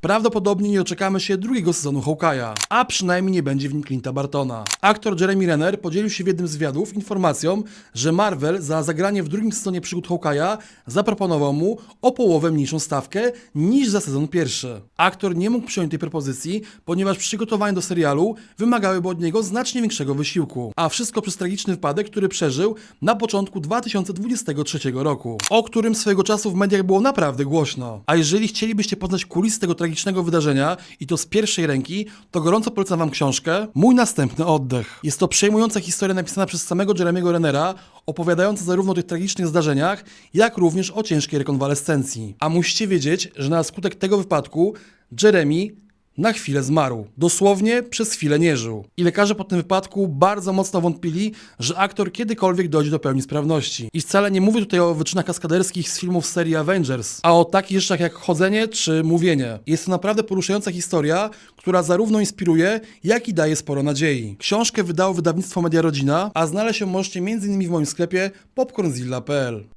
Prawdopodobnie nie doczekamy się drugiego sezonu Hawkeye'a, a przynajmniej nie będzie w nim Clint'a Bartona. Aktor Jeremy Renner podzielił się w jednym z wywiadów informacją, że Marvel za zagranie w drugim sezonie przygód Hawkeye'a zaproponował mu o połowę mniejszą stawkę niż za sezon pierwszy. Aktor nie mógł przyjąć tej propozycji, ponieważ przygotowania do serialu wymagałyby od niego znacznie większego wysiłku, a wszystko przez tragiczny wypadek, który przeżył na początku 2023 roku, o którym swego czasu w mediach było naprawdę głośno. A jeżeli chcielibyście poznać kulisy tego tragicznego wydarzenia i to z pierwszej ręki, to gorąco polecam wam książkę Mój następny oddech. Jest to przejmująca historia napisana przez samego Jeremiego Rennera, opowiadająca zarówno o tych tragicznych zdarzeniach, jak również o ciężkiej rekonwalescencji. A musicie wiedzieć, że na skutek tego wypadku Jeremy na chwilę zmarł. Dosłownie przez chwilę nie żył. I lekarze po tym wypadku bardzo mocno wątpili, że aktor kiedykolwiek dojdzie do pełni sprawności. I wcale nie mówię tutaj o wyczynach kaskaderskich z filmów serii Avengers, a o takich rzeczach jak chodzenie czy mówienie. Jest to naprawdę poruszająca historia, która zarówno inspiruje, jak i daje sporo nadziei. Książkę wydało wydawnictwo Media Rodzina, a znaleźć ją możecie m.in. w moim sklepie popcornzilla.pl.